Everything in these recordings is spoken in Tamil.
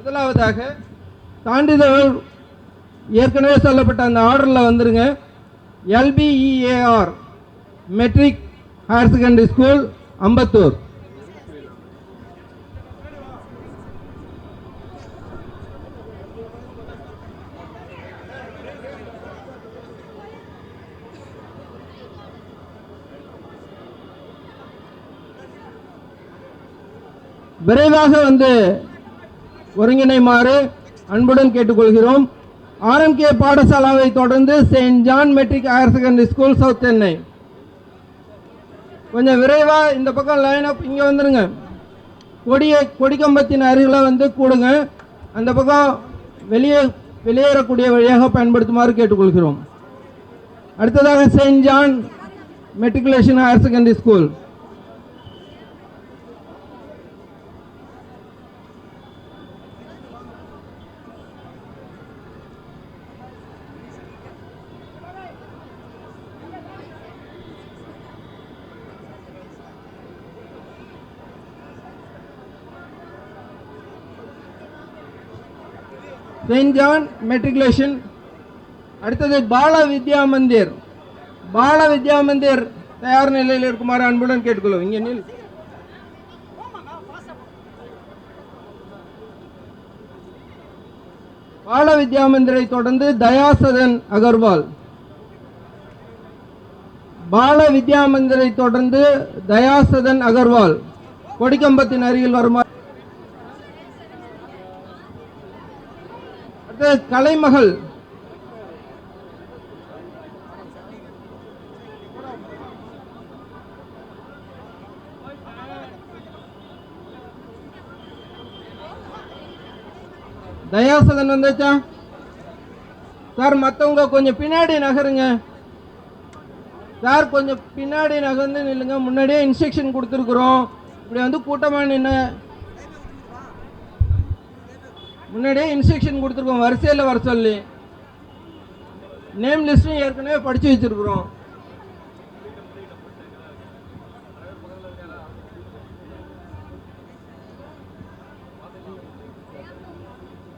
முதலாவதாக சான்றிதழ் ஏற்கனவே சொல்லப்பட்ட அந்த ஆர்டரில் வந்துருங்க. எல்பிஇஏஆர் matric higher secondary school Ambattur. விரைவாக வந்து ஒருங்கிணைமாறு அன்புடன் கேட்டுக்கொள்கிறோம். ஆர்எம்கே பாடசாலாவை தொடர்ந்து saint John matric higher secondary school south Chennai. கொஞ்சம் விரைவாக இந்த பக்கம் லைன் அப் இங்கே வந்துருங்க. கொடிய கொடிக்கம்பத்தின் அருகில் வந்து கூடுங்க. அந்த பக்கம் வெளியே வெளியேறக்கூடிய வழியாக பயன்படுத்துமாறு கேட்டுக்கொள்கிறோம். அடுத்ததாக saint John matriculation higher secondary school. Saint John matriculation அடுத்தது பால வித்யா மந்திர். பால வித்யா மந்திர் தயார் நிலையில் இருக்குமாறு அன்புடன் கேட்டுக்கொள்ளும் இங்கே நில். பால வித்யா மந்திரை தொடர்ந்து தயாசதன் அகர்வால். பால வித்யா மந்திரை தொடர்ந்து தயாசதன் அகர்வால். கொடிக்கம்பத்தின் அருகில் வருமாறு கலைமகள். தயாசதன் வந்தாச்சா? சார் மற்றவங்க கொஞ்சம் பின்னாடி நகருங்க. சார் கொஞ்சம் பின்னாடி நகர்ந்து நில்லுங்க. முன்னாடியே இன்ஸ்ட்ரக்ஷன் கொடுத்துருக்குறோம். இப்படி வந்து கூட்டமாக நின்று முன்னாடியே இன்ஸ்ட்ரக்ஷன் கொடுத்துருக்கோம் வரிசையில் வர சொல்லி. நேம் லிஸ்ட்டும் ஏற்கனவே படித்து வச்சிருக்கிறோம்.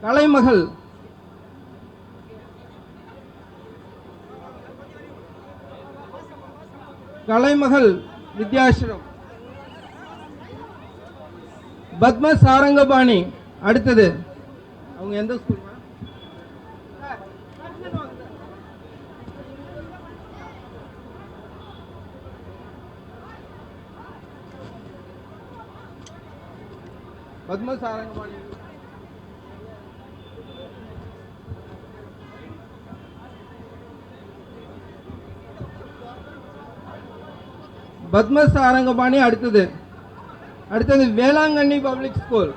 கலைமகள். கலைமகள் வித்யாசிரம். பத்ம சாரங்கபாணி அடுத்தது. அவங்க எந்த ஸ்கூல் பத்ம சாரங்கபாணி பத்ம சாரங்கபாணி அடுத்தது. அடுத்தது வேளாங்கண்ணி பப்ளிக் ஸ்கூல்.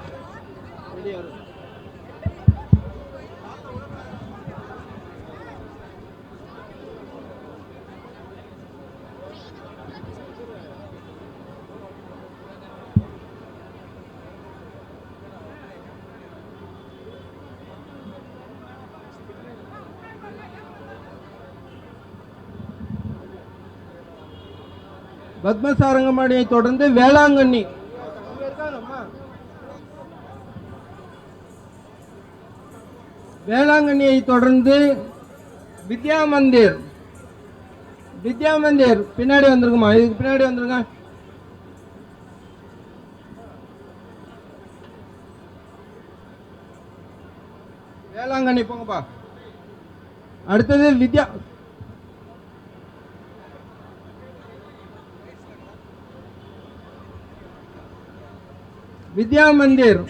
பத்மசாரங்கமாடியை தொடர்ந்து வேளாங்கண்ணி. வேளாங்கண்ணியை தொடர்ந்து வித்யா மந்திர் வித்யா மந்திர் பின்னாடி வந்துருங்கம்மா இதுக்கு பின்னாடி வந்துருங்க வேளாங்கண்ணி போங்கப்பா. அடுத்தது வித்யா வித்யா மந்திர்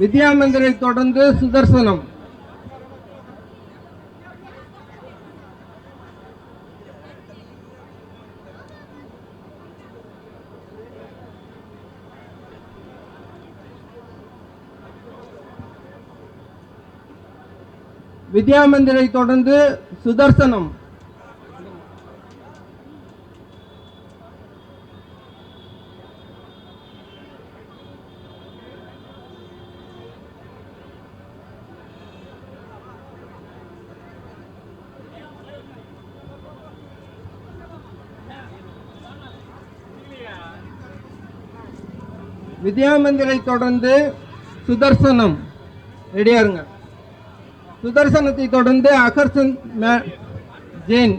வித்யா மந்திரை தொடர்ந்து சுதர்சனம். வித்யா மந்திரை தொடர்ந்து சுதர்சனம். வித்யாமந்திரை தொடர்ந்து சுதர்சனம். ரெடியாருங்க சுதர்சனத்தை தொடர்ந்து அகர்சன் மே- ஜெயின்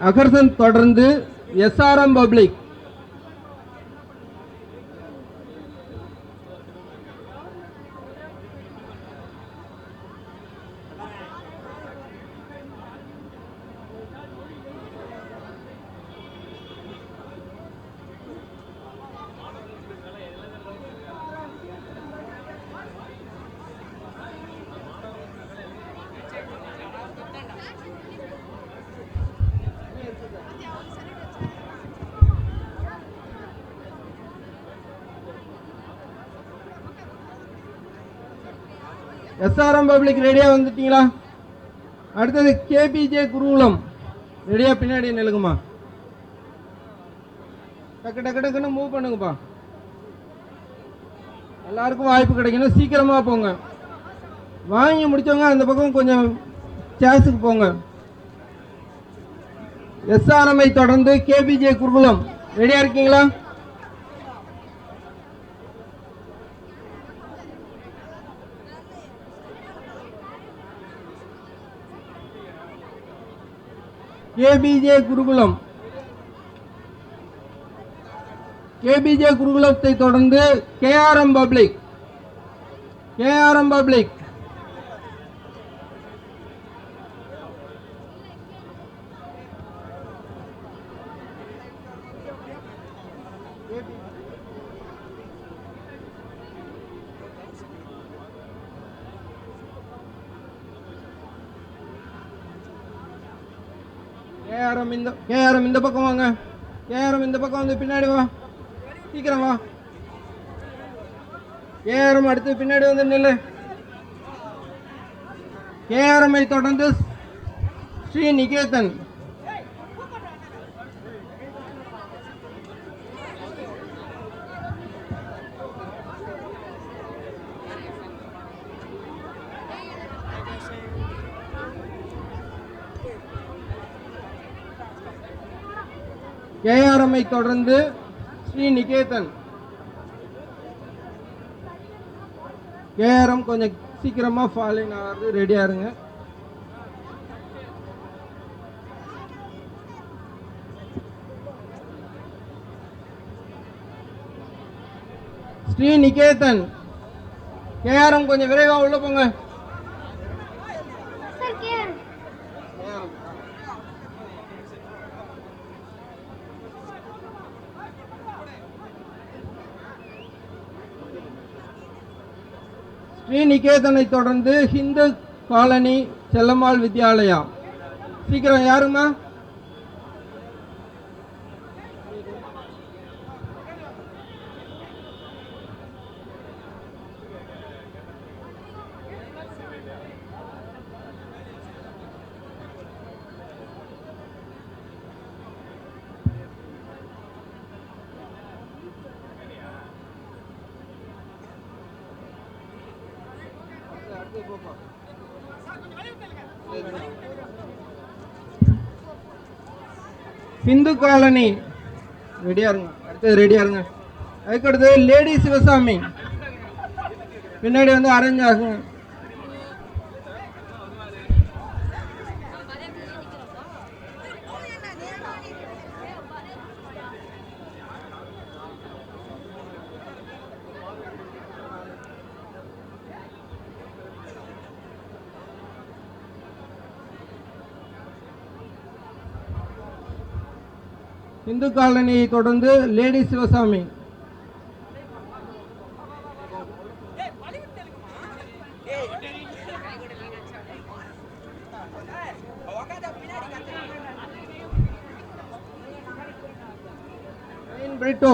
அகர்சன் தொடர்ந்து எஸ்ஆர்எம் பப்ளிக். எஸ்ஆர்எம் பப்ளிக் ரெடியா வந்துட்டீங்களா? அடுத்தது கேபிஜே குருகுலம். ரெடியா பின்னாடி நிலுங்கம்மா டக்கு டக்கு டக்குன்னு மூவ் பண்ணுங்கப்பா. எல்லாருக்கும் வாய்ப்பு கிடைக்கணும். சீக்கிரமா போங்க. வாங்கி முடிச்சவங்க அந்த பக்கம் கொஞ்சம் சேஸுக்கு போங்க. எஸ்ஆர்எம்ஐ தொடர்ந்து கேபிஜே குருகுலம். ரெடியா இருக்கீங்களா? கேபிஜே குருகுலம். கேபிஜே குருகுலத்தை தொடர்ந்து KRM public KRM public KRM இந்த கேஆர்எம் இந்த பக்கம் வாங்க. கேஆர்எம் இந்த பக்கம் வந்து பின்னாடி வா. சீக்கிரம் வா. கேஆர்எம் அடுத்து பின்னாடி வந்து நில்லு. கேஆர்எம்ஐ தொடர்ந்து ஸ்ரீ நிகேதன். கேஆர்எம்ஐ தொடர்ந்து ஸ்ரீ நிகேதன் கேஆர்எம் கொஞ்சம் சீக்கிரமாக ஃபாலின் ஆகிறது ரெடியாக இருங்க. ஸ்ரீ நிகேதன் கேஆர்எம் கொஞ்சம் விரைவாக உள்ள போங்க. நிகேதனை தொடர்ந்து ஹிந்து காலனி செல்லம்மாள் வித்யாலயா. சீக்கிரம் யாருமா ஹிந்து காலனி. ரெடியா இருங்க. அடுத்தது ரெடியா இருங்க. அதுக்கடுத்தது லேடி சிவசாமி. பின்னாடி வந்து அரேஞ்ச் ஆகுங்க இந்து காலனியை தொடர்ந்து லேடி சிவசாமி. பிரிட்டோ.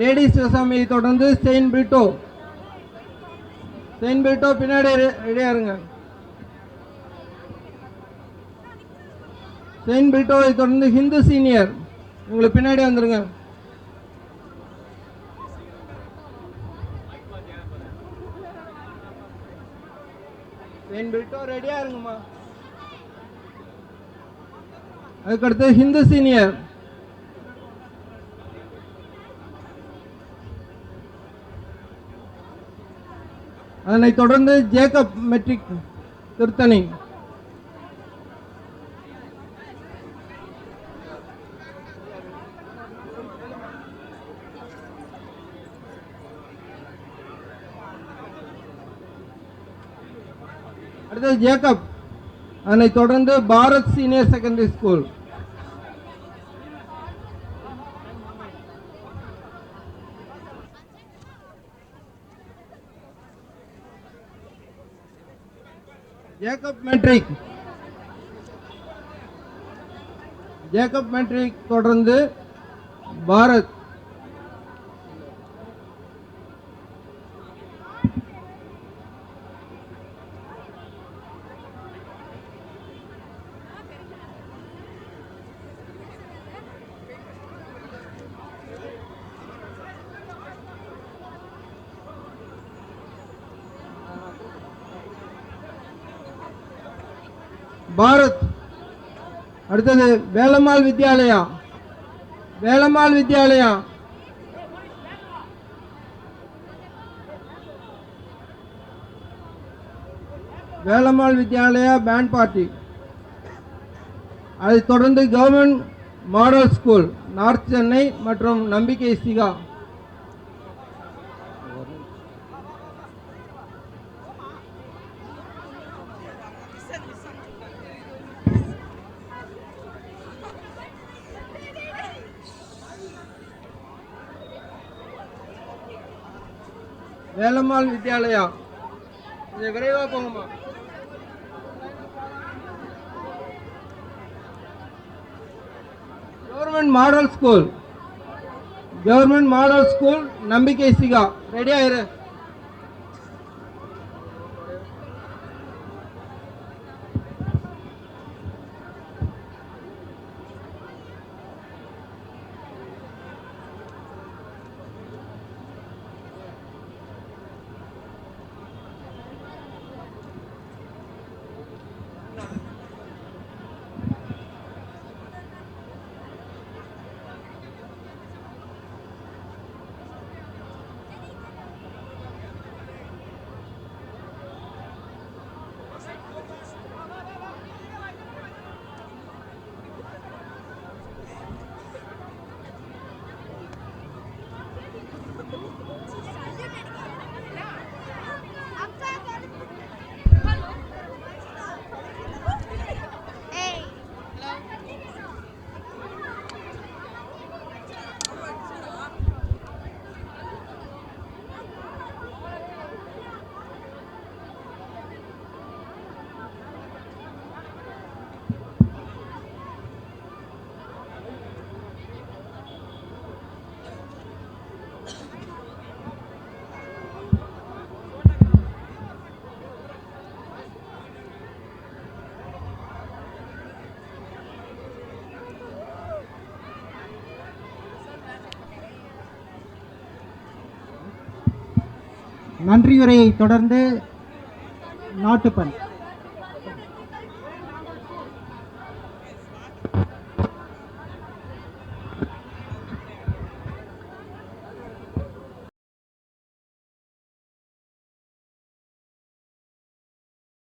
லேடி சிவசாமியை தொடர்ந்து செயின்ட் பிரிட்டோ. செயின்ட் பிரிட்டோ பின்னாடி ரெடியா இருங்க. செயின்ட் பிரிட்டோவை தொடர்ந்து ஹிந்து சீனியர். உங்களுக்கு பின்னாடி வந்துருங்க. பெயின் பில்ட்டும் ரெடியா இருங்கம்மா. அதுக்கடுத்து ஹிந்து சீனியர் அதனைத் தொடர்ந்து ஜேக்கப் மெட்ரிக் திருத்தணி. அடுத்தது ஜேக்கப் அதனைத் தொடர்ந்து Bharat senior secondary school Jacob matric Jacob matric தொடர்ந்து பாரத் பாரத். அடுத்தது Velammal Vidyalaya. Velammal Vidyalaya. Velammal Vidyalaya band party. அதைத் தொடர்ந்து government model school north Chennai மற்றும் நம்பிக்கை சிகா. வேலம்மாள் வித்யாலயா. கொஞ்சம் விரைவாக போங்கம்மா. Government model school government model school நம்பிக்கை சிகா. ரெடி நன்றியுரையை தொடர்ந்து நாட்டுப்பண்